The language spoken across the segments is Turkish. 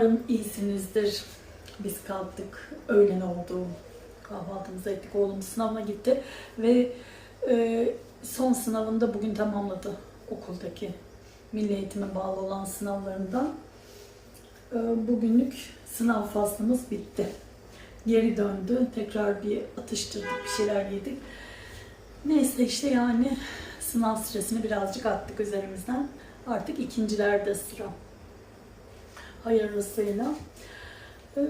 Umarım iyisinizdir. Biz kalktık, öğlen oldu. Kahvaltımızı ettik, oğlum sınavına gitti ve e, son sınavında bugün tamamladı okuldaki milli eğitime bağlı olan sınavlarından. E, bugünlük sınav faslımız bitti. Geri döndü, tekrar bir atıştırdık, bir şeyler yedik. Neyse işte yani sınav stresini birazcık attık üzerimizden. Artık ikincilerde sıra hayırlısıyla. Ee,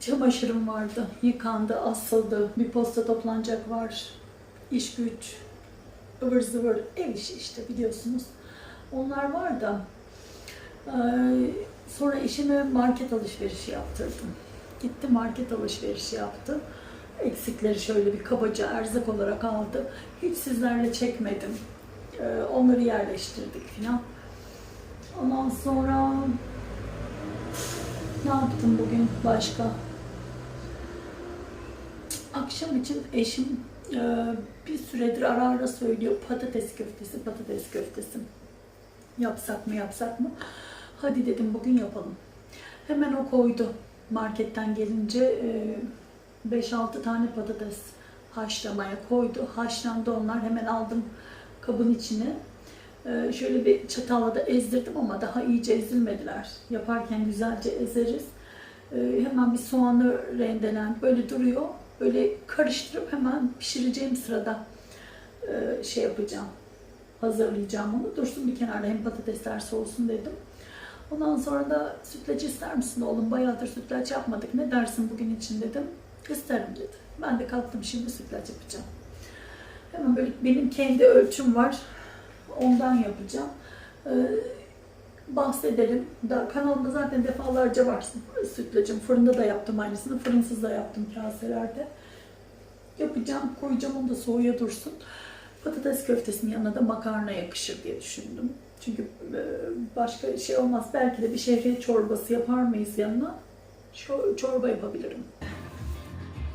Çamaşırım vardı, yıkandı, asıldı, bir posta toplanacak var, iş güç, ıvır zıvır, ev işi işte biliyorsunuz. Onlar var da, ee, sonra işime market alışverişi yaptırdım. Gitti market alışverişi yaptı. Eksikleri şöyle bir kabaca erzak olarak aldı. Hiç sizlerle çekmedim. Ee, Onları yerleştirdik filan. Ondan sonra ne yaptım bugün başka? Akşam için eşim e, bir süredir ara ara söylüyor patates köftesi, patates köftesi. Yapsak mı yapsak mı? Hadi dedim bugün yapalım. Hemen o koydu. Marketten gelince e, 5-6 tane patates haşlamaya koydu. Haşlandı onlar. Hemen aldım kabın içine. Ee, şöyle bir çatalla da ezdirdim ama daha iyice ezilmediler. Yaparken güzelce ezeriz. Ee, hemen bir soğanı rendelen böyle duruyor. Böyle karıştırıp hemen pişireceğim sırada e, şey yapacağım. Hazırlayacağım onu. Dursun bir kenarda hem patatesler soğusun dedim. Ondan sonra da sütlaç ister misin oğlum? Bayağıdır sütlaç yapmadık. Ne dersin bugün için dedim. İsterim dedi. Ben de kalktım şimdi sütlaç yapacağım. Hemen böyle benim kendi ölçüm var. Ondan yapacağım. Ee, bahsedelim. Da, kanalımda zaten defalarca var sütlacım. Fırında da yaptım aynısını. Fırınsız da yaptım kaselerde. Yapacağım, koyacağım onu da soğuya dursun. Patates köftesinin yanına da makarna yakışır diye düşündüm. Çünkü e, başka şey olmaz. Belki de bir şehriye çorbası yapar mıyız yanına? Çor- Çorba yapabilirim.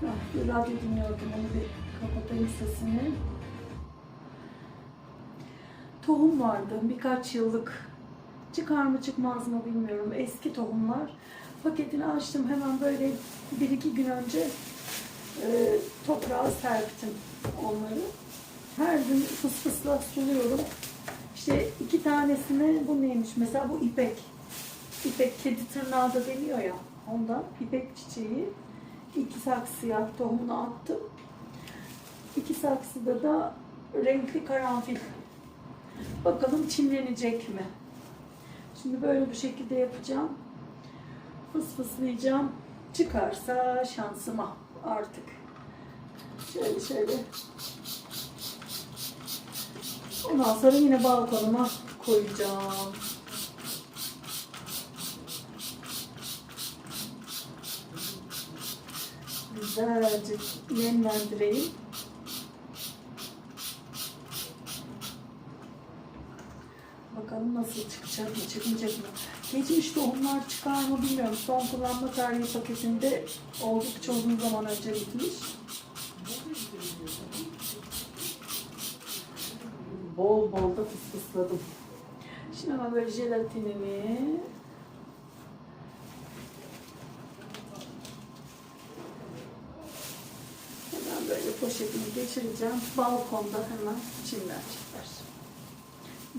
Ah, radyo dinliyordum. Onu bir kapatayım sesini. Tohum vardı. Birkaç yıllık. Çıkar mı çıkmaz mı bilmiyorum. Eski tohumlar. Paketini açtım. Hemen böyle bir iki gün önce e, toprağa serptim onları. Her gün fıs fısla suluyorum. İşte iki tanesini bu neymiş? Mesela bu ipek. İpek kedi tırnağı da deniyor ya. Ondan ipek çiçeği. iki saksıya tohumunu attım. İki saksıda da renkli karanfil. Bakalım çimlenecek mi? Şimdi böyle bu şekilde yapacağım. Fıs fıslayacağım. Çıkarsa şansıma artık. Şöyle şöyle. Ondan sonra yine balkonuma koyacağım. Güzelce nemlendireyim. Bakalım nasıl çıkacak mı, çıkmayacak mı? Geçmiş tohumlar çıkar mı bilmiyorum. Son kullanma tarihi paketinde oldukça uzun zaman önce bitmiş. Bol bol da fısfısladım. Şimdi ama böyle jelatinimi hemen böyle poşetimi geçireceğim. Balkonda hemen çimlenecekler.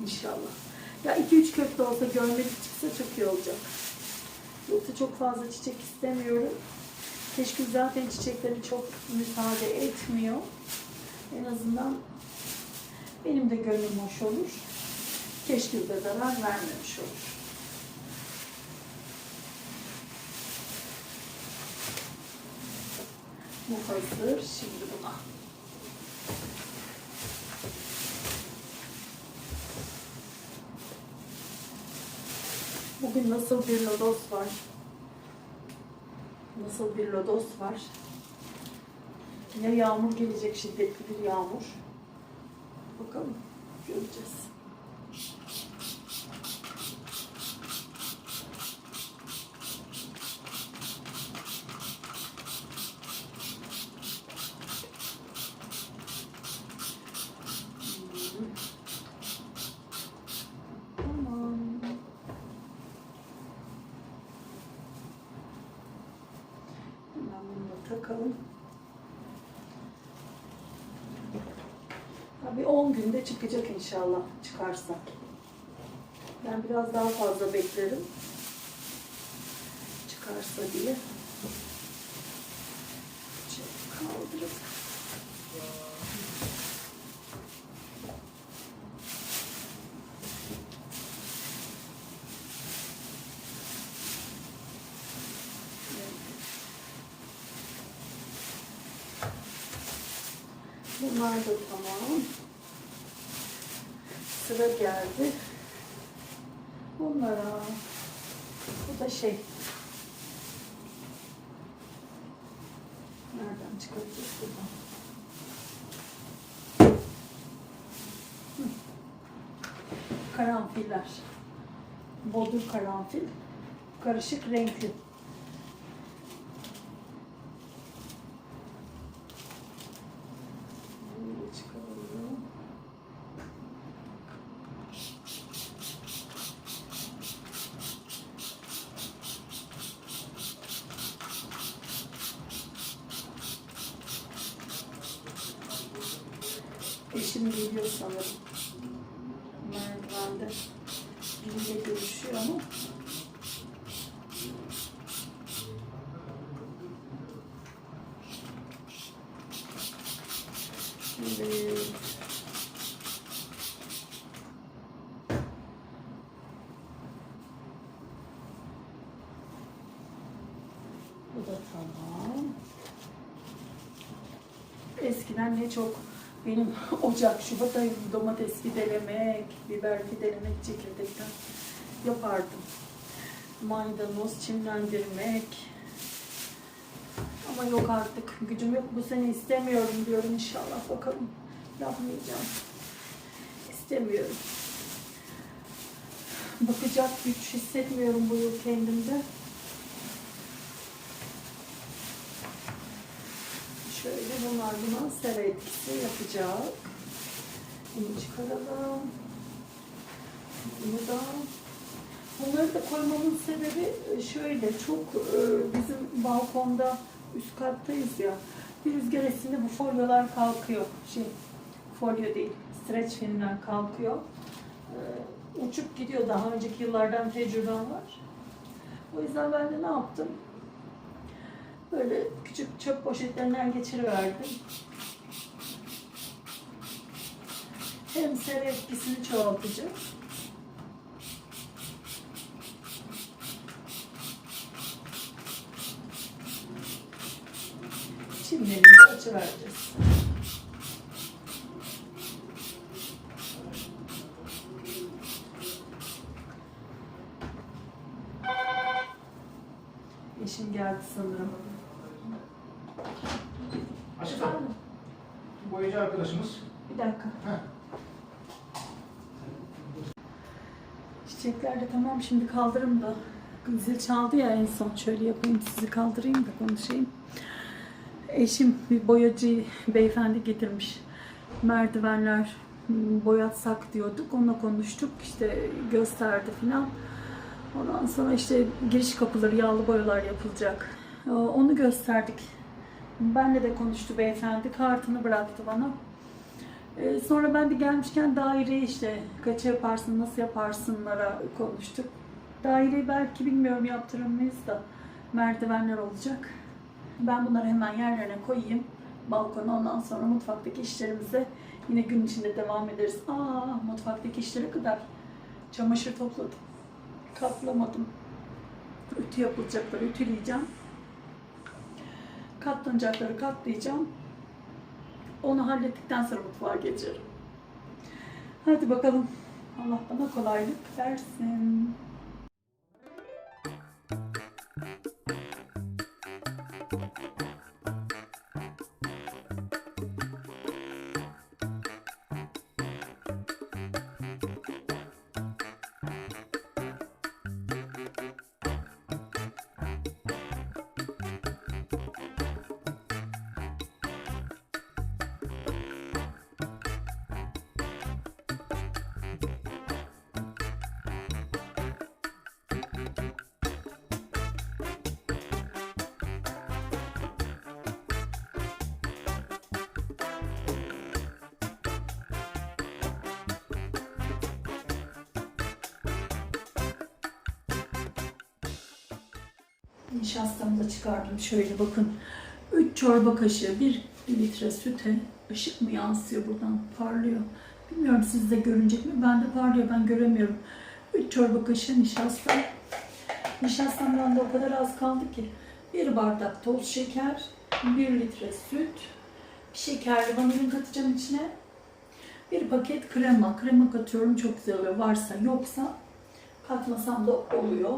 İnşallah. Ya 2-3 köfte olsa görmek çıksa çok iyi olacak. Yoksa çok fazla çiçek istemiyorum. Keşke zaten çiçekleri çok müsaade etmiyor. En azından benim de gönlüm hoş olur. Keşke de zarar vermemiş olur. Bu hazır. Şimdi buna Bugün nasıl bir lodos var? Nasıl bir lodos var? Yine yağmur gelecek, şiddetli bir yağmur. Bakalım, göreceğiz. Hmm. Tamam. takalım. Abi 10 günde çıkacak inşallah çıkarsa. Ben biraz daha fazla beklerim. Çıkarsa diye. Kaldırıp. Bunlar da tamam. Sıra geldi. Bunlara. Bu da şey. Nereden çıkaracağız buradan? Karanfiller. Bodur karanfil. Karışık renkli. Böyle çıkaralım. Eşim geliyor sanırım. Merdivende. Biriyle görüşüyor ama. Şimdi bu da tamam. Eskiden ne çok benim Ocak, Şubat ayı domates fidelemek, biber fidelemek çekirdekten yapardım. Maydanoz çimlendirmek. Ama yok artık. Gücüm yok. Bu sene istemiyorum diyorum inşallah. Bakalım. Yapmayacağım. İstemiyorum. Bakacak güç hissetmiyorum bu yıl kendimde. Şöyle bunlar buna sera etkisi yapacak. Bunu çıkaralım. Bunu da Bunları da koymamın sebebi şöyle çok e, bizim balkonda üst kattayız ya bir rüzgar esinde bu folyolar kalkıyor. Şey folyo değil streç filmler kalkıyor. E, Uçup gidiyor daha önceki yıllardan tecrübem var. O yüzden ben de ne yaptım? Böyle küçük çöp poşetlerinden geçiriverdim. Hem sera etkisini çoğaltacak. Çimlerimizi açıvereceğiz. Eşim geldi sanırım. Aşkım, boyacı arkadaşımız. Bir dakika. Heh. Çiçekler de tamam şimdi kaldırırım da. Zil çaldı ya en son. Şöyle yapayım sizi kaldırayım da konuşayım. Eşim bir boyacı beyefendi getirmiş. Merdivenler hmm, boyatsak diyorduk. Onunla konuştuk. İşte gösterdi filan. Ondan sonra işte giriş kapıları yağlı boyalar yapılacak. Ee, Onu gösterdik. Benle de konuştu beyefendi. Kartını bıraktı bana. Ee, Sonra ben de gelmişken daireyi işte kaça yaparsın, nasıl yaparsınlara konuştuk. Daireyi belki bilmiyorum yaptırır mıyız da merdivenler olacak. Ben bunları hemen yerlerine koyayım. Balkona ondan sonra mutfaktaki işlerimize yine gün içinde devam ederiz. Aa mutfaktaki işlere kadar çamaşır topladım. Katlamadım. Ütü yapılacakları ütüleyeceğim. Katlanacakları katlayacağım. Onu hallettikten sonra mutfağa geçerim. Hadi bakalım. Allah bana kolaylık versin. Nişastamı da çıkardım. Şöyle bakın. 3 çorba kaşığı 1 litre süte ışık mı yansıyor buradan? Parlıyor. Bilmiyorum sizde görünecek mi? Ben de parlıyor. Ben göremiyorum. 3 çorba kaşığı nişasta. Nişastamdan da o kadar az kaldı ki. 1 bardak toz şeker, 1 litre süt, şekerli vanilin katacağım içine. Bir paket krema. Krema katıyorum çok güzel oluyor. Varsa yoksa katmasam da oluyor.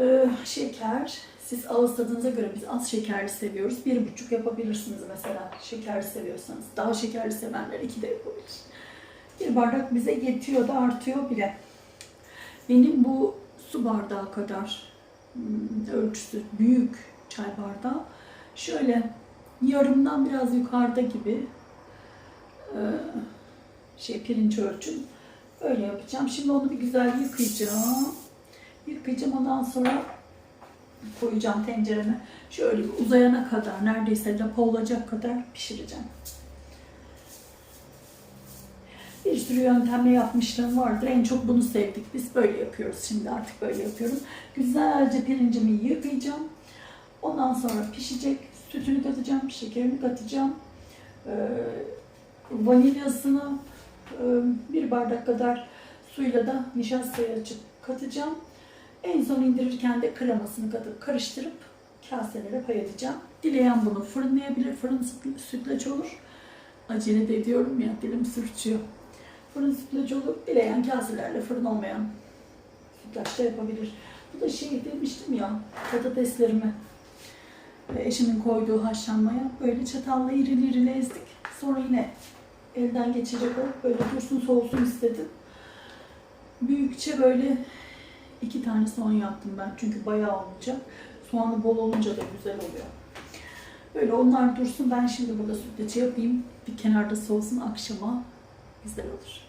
Ee, şeker. Siz ağız tadınıza göre biz az şekerli seviyoruz. Bir buçuk yapabilirsiniz mesela şekerli seviyorsanız. Daha şekerli sevenler iki de yapabilir. Bir bardak bize yetiyor da artıyor bile. Benim bu su bardağı kadar hmm, ölçüsü büyük çay bardağı. Şöyle yarımdan biraz yukarıda gibi e, şey pirinç ölçüm. Öyle yapacağım. Şimdi onu bir güzel yıkayacağım. Yıkayacağım ondan sonra koyacağım tencereme. Şöyle bir uzayana kadar neredeyse lapa olacak kadar pişireceğim. Bir sürü yöntemle yapmışlığım vardır. En çok bunu sevdik. Biz böyle yapıyoruz şimdi artık böyle yapıyorum. Güzelce pirincimi yıkayacağım. Ondan sonra pişecek. Sütünü katacağım, şekerini katacağım. Ee, vanilyasını e, bir bardak kadar suyla da nişastayı açıp katacağım. En son indirirken de kremasını karıştırıp kaselere pay edeceğim. Dileyen bunu fırınlayabilir. Fırın süt- sütlaç olur. Acele de ediyorum ya dilim sürçüyor. Fırın sütlaç olur. Dileyen kaselerle fırın olmayan sütlaç da yapabilir. Bu da şey demiştim ya patateslerimi eşimin koyduğu haşlanmaya böyle çatalla irili irili ezdik. Sonra yine elden geçecek olup böyle dursun soğusun istedim. Büyükçe böyle iki tane soğan yaptım ben çünkü bayağı olacak. Soğanı bol olunca da güzel oluyor. Böyle onlar dursun ben şimdi burada sütlacı yapayım. Bir kenarda soğusun akşama güzel olur.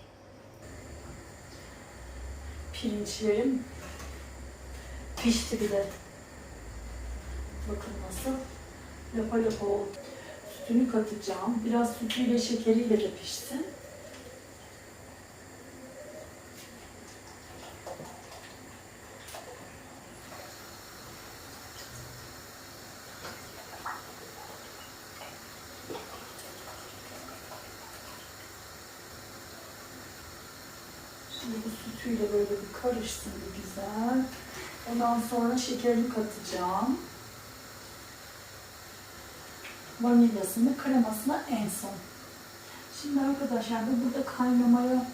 Pirinçlerim pişti bile. Bakın nasıl lapa lapa oldu. Sütünü katacağım. Biraz sütüyle şekeriyle de pişsin. Şimdi bu sütüyle böyle bir karışsın bir güzel. Ondan sonra şekerini katacağım. Vanilyasını, kremasını en son. Şimdi arkadaşlar bu burada kaynamaya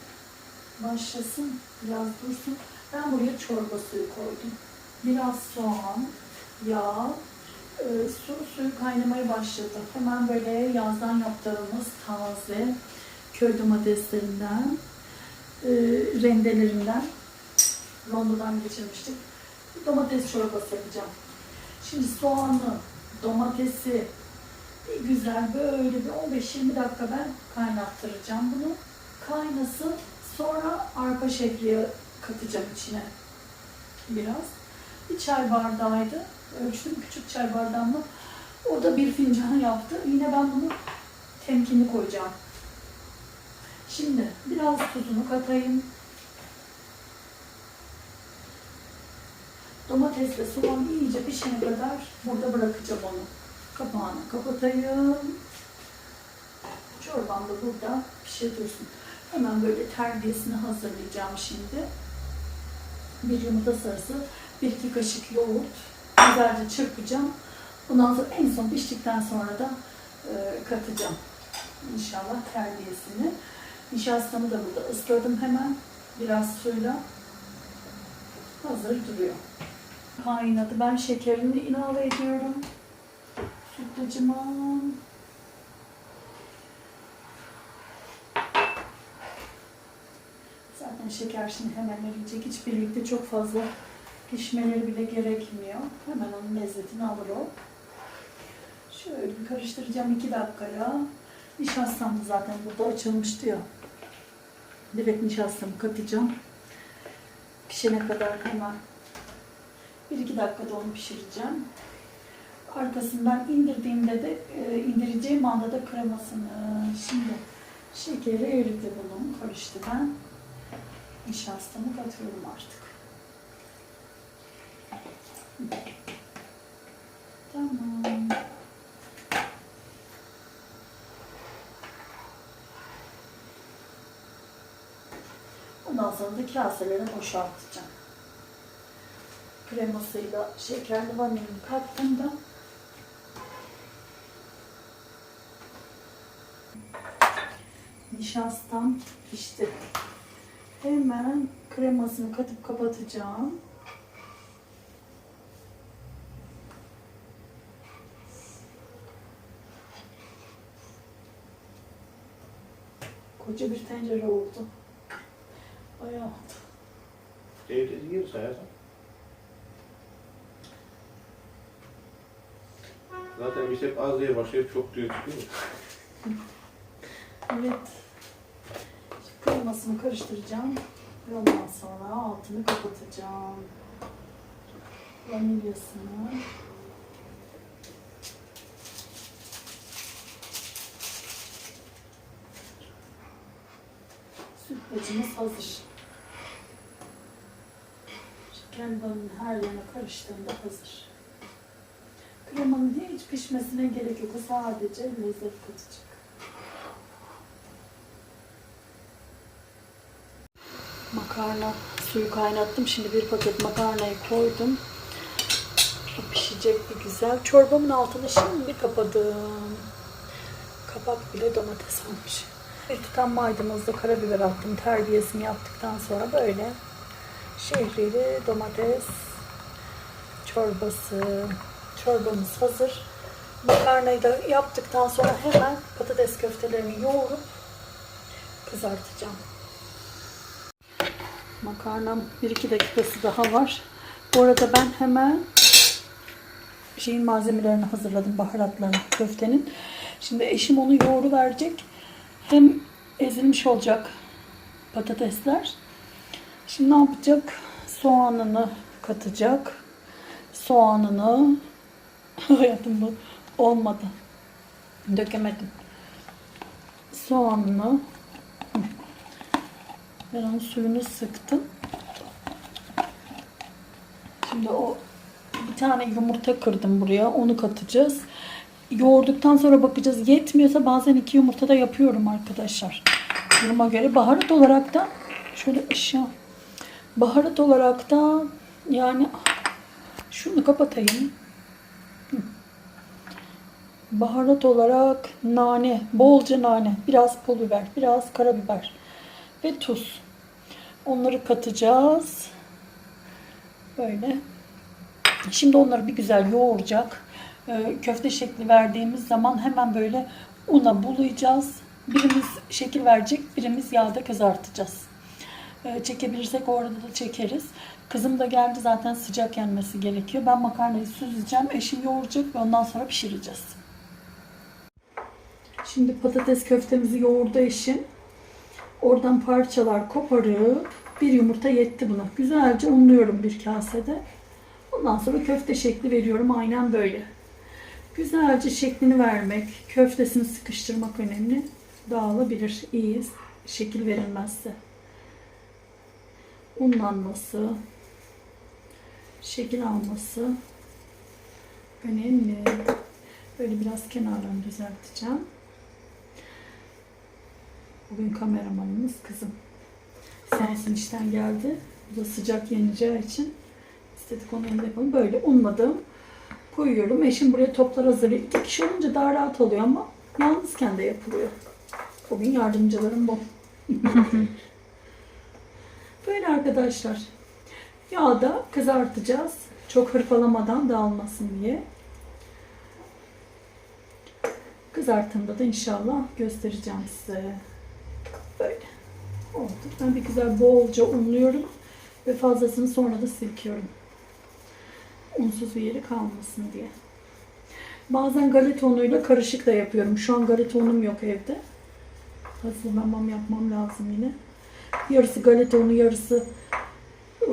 başlasın. Biraz dursun. Ben buraya çorba suyu koydum. Biraz soğan, yağ, e, su, suyu kaynamaya başladı. Hemen böyle yazdan yaptığımız taze köy domateslerinden, e, rendelerinden rondodan geçirmiştik. Domates çorbası yapacağım. Şimdi soğanı, domatesi bir güzel böyle bir 15-20 dakika ben kaynattıracağım bunu. Kaynasın. Sonra arpa şehriye katacağım içine. Biraz. Bir çay bardağıydı. Ölçtüm küçük çay bardağımla. O da bir fincan yaptı. Yine ben bunu temkinli koyacağım. Şimdi biraz tuzunu katayım. Domatesle soğan iyice pişene kadar burada bırakacağım onu. Kapağını kapatayım. Çorbam da burada pişe dursun. Hemen böyle terbiyesini hazırlayacağım şimdi. Bir yumurta sarısı, bir iki kaşık yoğurt. Güzelce çırpacağım. Ondan sonra en son piştikten sonra da e, katacağım. İnşallah terbiyesini. Nişastamı da burada ısladım hemen. Biraz suyla hazır duruyor. Kaynadı. Ben şekerini ilave ediyorum. Sütlacıma. Zaten şeker şimdi hemen eriyecek. Hiç birlikte çok fazla pişmeleri bile gerekmiyor. Hemen onun lezzetini alır o. Şöyle bir karıştıracağım iki dakikaya. Nişastam zaten burada açılmıştı ya. Direkt nişastamı katacağım. Pişene kadar hemen bir iki dakikada onu pişireceğim. Arkasından indirdiğimde de e, indireceğim anda da kremasını şimdi şekeri eridi bunun karıştı ben. Nişastamı katıyorum artık. Tamam. Ondan sonra da kaselere boşaltacağım. Kremasıyla şekerli vanilini kattığımda nişastam pişti. Hemen kremasını katıp kapatacağım. Koca bir tencere oldu. Oldu. Evde yiyoruz hayatım. Zaten biz hep az diye başlayıp çok diye çıkıyor. Evet. Şimdi kremasını karıştıracağım. Ve ondan sonra altını kapatacağım. Vanilyasını. Sütlacımız hazır. Şekerbanın her yerine karıştığında hazır. Kremanın hiç pişmesine gerek yok. O sadece lezzet katacak. Makarna suyu kaynattım. Şimdi bir paket makarnayı koydum. Pişecek bir güzel. Çorbamın altını şimdi kapadım. Kapak bile domates olmuş. Bir tutam maydanozla karabiber attım. Terbiyesini yaptıktan sonra böyle şehriyeli domates çorbası. Çorbamız hazır. Makarnayı da yaptıktan sonra hemen patates köftelerini yoğurup kızartacağım. Makarnam 1-2 dakikası daha var. Bu arada ben hemen şeyin malzemelerini hazırladım. Baharatlarını köftenin. Şimdi eşim onu yoğuru verecek. Hem ezilmiş olacak patatesler. Şimdi ne yapacak? Soğanını katacak. Soğanını hayatım bu olmadı. Dökemedim. Soğanını ben onun suyunu sıktım. Şimdi o bir tane yumurta kırdım buraya. Onu katacağız. Yoğurduktan sonra bakacağız. Yetmiyorsa bazen iki yumurta da yapıyorum arkadaşlar. Duruma göre. Baharat olarak da şöyle aşağı. Baharat olarak da yani şunu kapatayım. Baharat olarak nane, bolca nane, biraz pul biber, biraz karabiber ve tuz. Onları katacağız. Böyle. Şimdi onları bir güzel yoğuracak. Ee, Köfte şekli verdiğimiz zaman hemen böyle una bulayacağız. Birimiz şekil verecek, birimiz yağda kızartacağız. Ee, Çekebilirsek orada da çekeriz. Kızım da geldi zaten sıcak yenmesi gerekiyor. Ben makarnayı süzeceğim. Eşim yoğuracak ve ondan sonra pişireceğiz. Şimdi patates köftemizi yoğurdu eşim. Oradan parçalar koparıp bir yumurta yetti buna. Güzelce unluyorum bir kasede. Ondan sonra köfte şekli veriyorum aynen böyle. Güzelce şeklini vermek, köftesini sıkıştırmak önemli. Dağılabilir iyi şekil verilmezse. Unlanması, şekil alması önemli. Böyle biraz kenarlarını düzelteceğim. Bugün kameramanımız kızım. Sağ olsun işten geldi. Bu da sıcak yeneceği için istedik onu elinde yapalım. Böyle unladım. Koyuyorum. Eşim buraya toplar hazırlıyor. İki kişi olunca daha rahat oluyor ama yalnızken de yapılıyor. Bugün yardımcılarım bu. Böyle arkadaşlar. Yağda kızartacağız. Çok hırpalamadan dağılmasın diye. Kızartımda da inşallah göstereceğim size. Böyle. Oldu. Ben bir güzel bolca unluyorum. Ve fazlasını sonra da silkiyorum. Unsuz bir yeri kalmasın diye. Bazen galeta unuyla karışık da yapıyorum. Şu an galeta unum yok evde. Hazırlamam yapmam lazım yine. Yarısı galeta unu, yarısı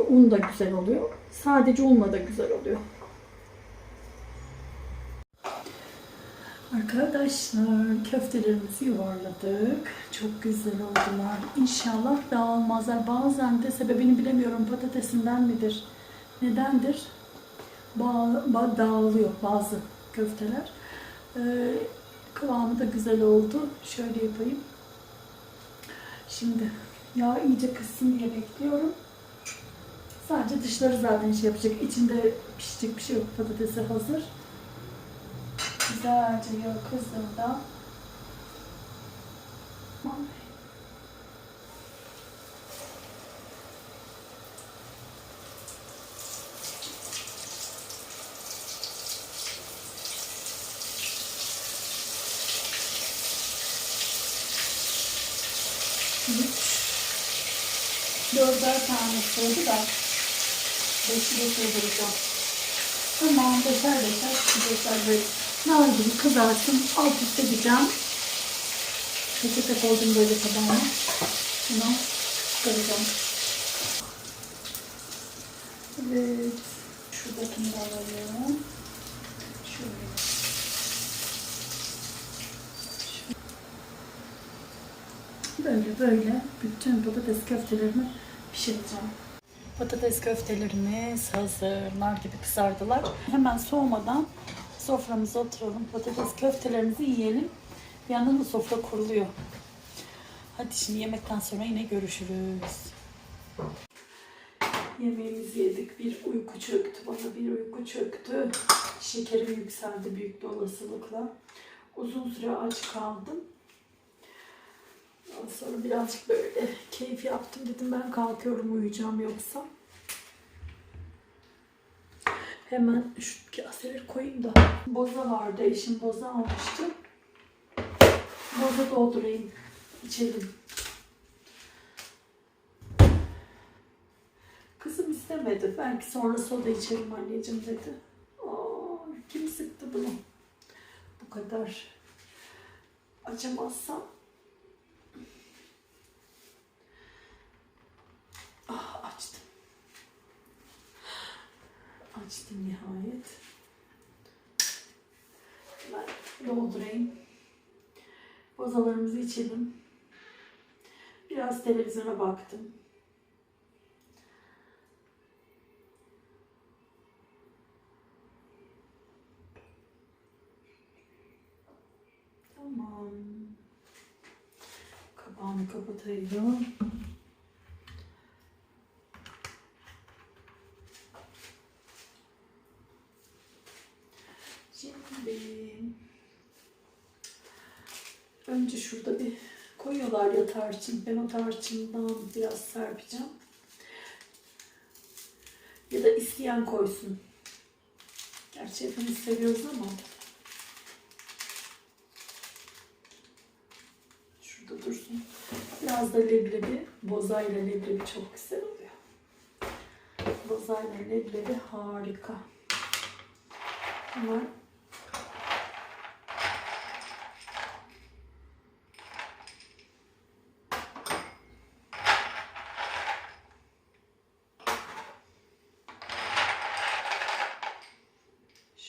un da güzel oluyor. Sadece unla da güzel oluyor. Arkadaşlar köftelerimizi yuvarladık. Çok güzel oldular. İnşallah dağılmazlar. Bazen de sebebini bilemiyorum patatesinden midir? Nedendir? bağ, bağ- dağılıyor bazı köfteler. Ee, kıvamı da güzel oldu. Şöyle yapayım. Şimdi yağ iyice kızsın diye bekliyorum. Sadece dışları zaten şey yapacak. İçinde pişecek bir şey yok. Patatesi hazır. Güzelce yağ kızdığında dörder tane sığdı da beşi de sığdıracağım. Tamam, beşer beşer pişecekler böyle. Nar gibi kızarsın, alt üst edeceğim. Peçete koydum böyle tabağıma. Şunu çıkaracağım. Evet, şuradakini de alalım. Şöyle. Böyle böyle bütün patates köftelerimi pişireceğim. Patates köftelerimiz hazır. Nar gibi kızardılar. Hemen soğumadan soframıza oturalım. Patates köftelerimizi yiyelim. Bir yandan da sofra kuruluyor. Hadi şimdi yemekten sonra yine görüşürüz. Yemeğimizi yedik. Bir uyku çöktü. Bana bir uyku çöktü. Şekerim yükseldi büyük bir olasılıkla. Uzun süre aç kaldım. Ondan sonra birazcık böyle keyif yaptım dedim ben kalkıyorum uyuyacağım yoksa. Hemen şu kaseleri koyayım da. Boza vardı eşim boza almıştı. Boza doldurayım. içelim. Kızım istemedi. Belki sonra soda içerim anneciğim dedi. Aa, kim sıktı bunu? Bu kadar acımazsam Ah açtım. Açtım nihayet. Ben doldurayım. Bozalarımızı içelim. Biraz televizyona baktım. Tamam. Kapağını kapatayım. Şimdi önce şurada bir koyuyorlar ya tarçın. Ben o tarçından biraz serpeceğim. Ya da isteyen koysun. Gerçi hepimiz seviyoruz ama. Şurada dursun. Biraz da leblebi, bozayla leblebi çok güzel oluyor. Bozayla leblebi harika. Hemen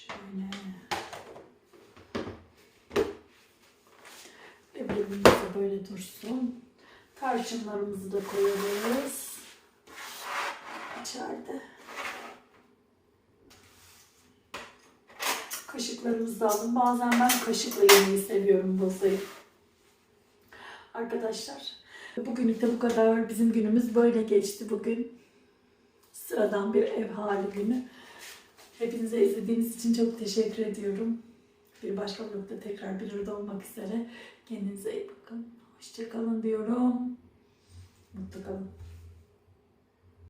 Şöyle. Leblebimiz de böyle dursun. Tarçınlarımızı da koyarız. İçeride. Kaşıklarımızı da aldım. Bazen ben kaşıkla yemeyi seviyorum bozayı. Arkadaşlar, bugünlük de bu kadar. Bizim günümüz böyle geçti bugün. Sıradan bir ev hali günü. Hepinize izlediğiniz için çok teşekkür ediyorum. Bir başka vlogda tekrar bir arada olmak üzere. Kendinize iyi bakın. Hoşçakalın diyorum. Mutlu kalın.